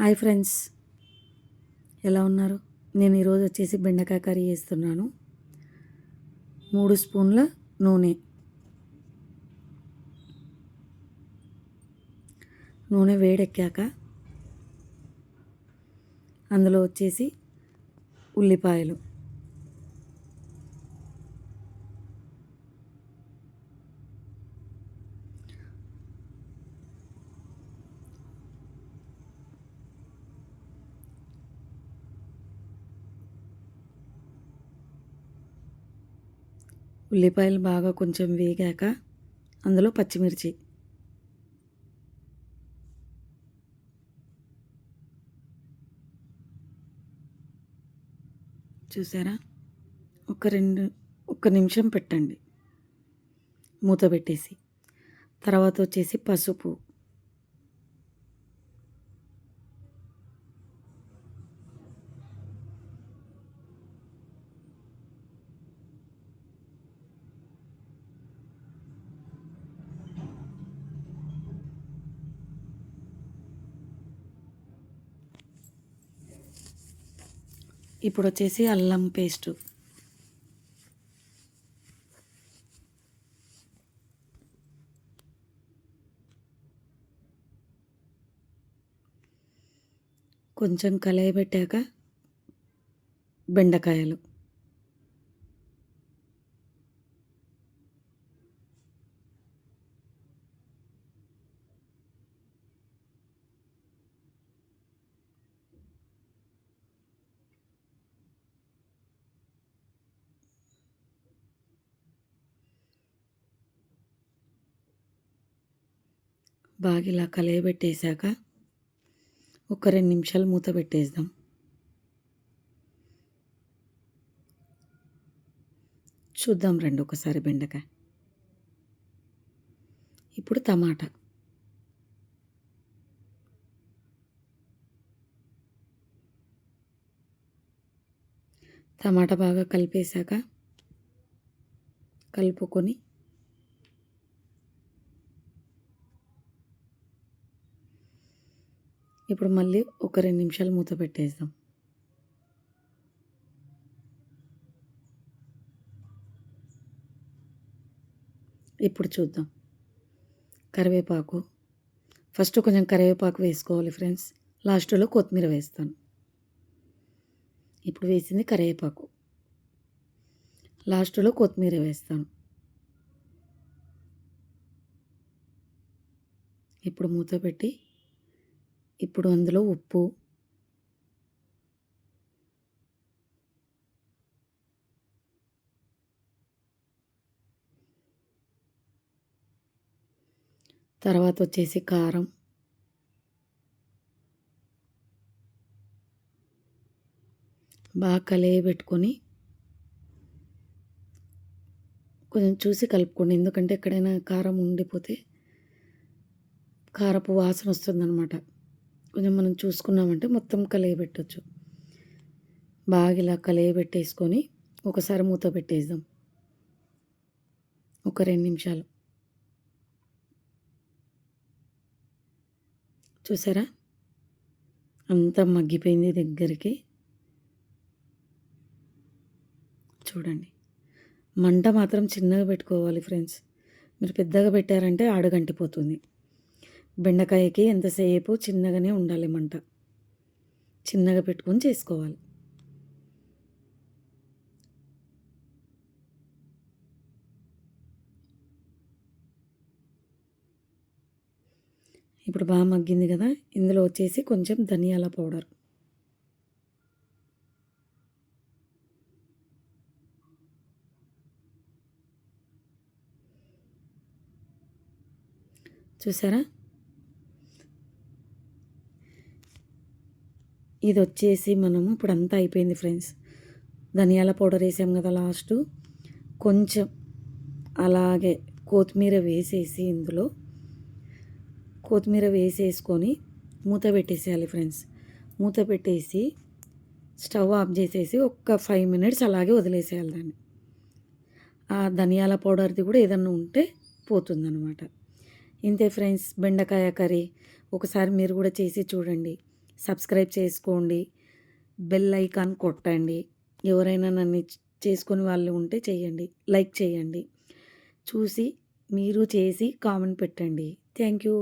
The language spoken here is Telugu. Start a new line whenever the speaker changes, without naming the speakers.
Hi friends. ఎలా ఉన్నారు? నేను ఈరోజు వచ్చేసి బెండకాయ కర్రీ చేస్తున్నాను. మూడు స్పూన్ల నూనె. నూనె వేడెక్కాక అందులో వచ్చేసి ఉల్లిపాయలు. ఉల్లిపాయలు బాగా కొంచెం వేగాక అందులో పచ్చిమిర్చి. చూసారా? ఒక రెండు ఒక నిమిషం పెట్టండి. మూత పెట్టేసి. తర్వాత వచ్చేసి పసుపు. ఇప్పుడు వచ్చేసి అల్లం పేస్టు. కొంచెం కలయి పెట్టాక బెండకాయలు. బాగా ఇలా కలయబెట్టేశాక ఒక రెండు నిమిషాలు మూత పెట్టేద్దాం. చూద్దాం రండి ఒకసారి బెండకాయ. ఇప్పుడు టమాటా. టమాటా బాగా కలిపేశాక కలుపుకొని ఇప్పుడు మళ్ళీ ఒక రెండు నిమిషాలు మూత పెట్టేద్దాం. ఇప్పుడు చూద్దాం. కరివేపాకు. ఫస్ట్ కొంచెం కరివేపాకు వేసుకోవాలి ఫ్రెండ్స్. లాస్ట్లో కొత్తిమీర వేస్తాను. ఇప్పుడు వేసింది కరివేపాకు. లాస్ట్లో కొత్తిమీర వేస్తాను. ఇప్పుడు మూత పెట్టి ఇప్పుడు అందులో ఉప్పు. తర్వాత వచ్చేసి కారం. బాగా కలిగి పెట్టుకొని కొంచెం చూసి కలుపుకోండి. ఎందుకంటే ఎక్కడైనా కారం ఉండిపోతే కారపు వాసన వస్తుందన్నమాట. కొంచెం మనం చూసుకున్నామంటే మొత్తం పెట్టవచ్చు బాగా ఇలా పెట్టేసుకొని ఒకసారి మూత పెట్టేద్దాం. ఒక రెండు నిమిషాలు. చూసారా? అంతా మగ్గిపోయింది దగ్గరికి. చూడండి. మంట మాత్రం చిన్నగా పెట్టుకోవాలి ఫ్రెండ్స్. మీరు పెద్దగా పెట్టారంటే ఆడగంటిపోతుంది. బెండకాయకి ఎంతసేపు చిన్నగానే ఉండాలి మంట చిన్నగా పెట్టుకొని చేసుకోవాలి. ఇప్పుడు బాగా మగ్గింది కదా ఇందులో వచ్చేసి కొంచెం ధనియాల పౌడర్. చూసారా? ఇది వచ్చేసి మనము ఇప్పుడు అంతా అయిపోయింది ఫ్రెండ్స్. ధనియాల పౌడర్ వేసాం కదా లాస్ట్. కొంచెం అలాగే కొత్తిమీర వేసేసి ఇందులో. కొత్తిమీర వేసేసుకొని మూత పెట్టేసేయాలి ఫ్రెండ్స్. మూత పెట్టేసి స్టవ్ ఆఫ్ చేసేసి ఒక్క ఫైవ్ మినిట్స్ అలాగే వదిలేసేయాలి దాన్ని. ఆ ధనియాల పౌడర్ది కూడా ఏదన్నా ఉంటే పోతుందన్నమాట. ఇంతే ఫ్రెండ్స్ బెండకాయ కర్రీ. ఒకసారి మీరు కూడా చేసి చూడండి. సబ్స్క్రైబ్ చేసుకోండి. బెల్ ఐకాన్ కొట్టండి. ఎవరైనా నన్ను చేసుకుని వాళ్ళు ఉంటే చేయండి లైక్ చేయండి చూసి మీరు చేసి కామెంట్ పెట్టండి. Thank you.